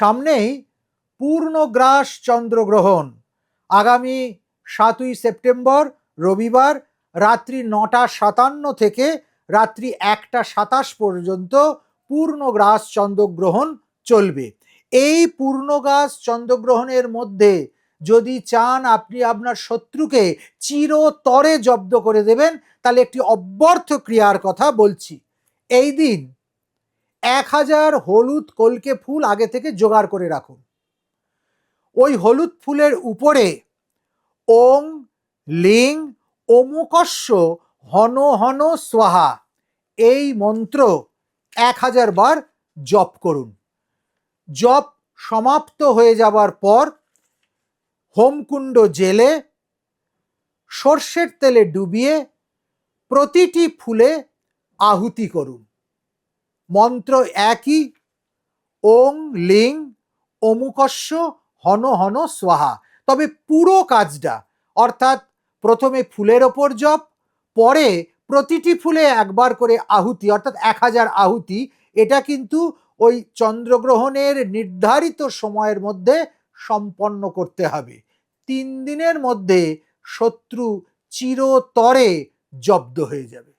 সামনেই পূর্ণগ্রাস চন্দ্রগ্রহণ। আগামী সাতই সেপ্টেম্বর রবিবার রাত্রি নটা সাতান্ন থেকে রাত্রি একটা সাতাশ পর্যন্ত পূর্ণগ্রাস চন্দ্রগ্রহণ চলবে। এই পূর্ণগ্রাস চন্দ্রগ্রহণের মধ্যে যদি চান আপনি আপনার শত্রুকে চিরতরে জব্দ করে দেবেন, তাহলে একটি অব্যর্থ ক্রিয়ার কথা বলছি। এই দিন এক হাজার হলুদ কলকে ফুল আগে থেকে জোগাড় করে রাখুন। ওই হলুদ ফুলের উপরে ওং, লিং, অমুকস্য, হন হন সোহা এই মন্ত্র এক হাজার বার জপ করুন। জপ সমাপ্ত হয়ে যাবার পর হোমকুণ্ড জেলে সর্ষের তেলে ডুবিয়ে প্রতিটি ফুলে আহুতি করুন। মন্ত্র একই, ওং লিং অমুকস্য হন হন স্বাহা। তবে পুরো কাজটা, অর্থাৎ প্রথমে ফুলের ওপর জপ, পরে প্রতিটি ফুলে একবার করে আহুতি, অর্থাৎ এক হাজার আহুতি, এটা কিন্তু ওই চন্দ্রগ্রহণের নির্ধারিত সময়ের মধ্যে সম্পন্ন করতে হবে। তিন দিনের মধ্যে শত্রু চিরতরে জব্দ হয়ে যাবে।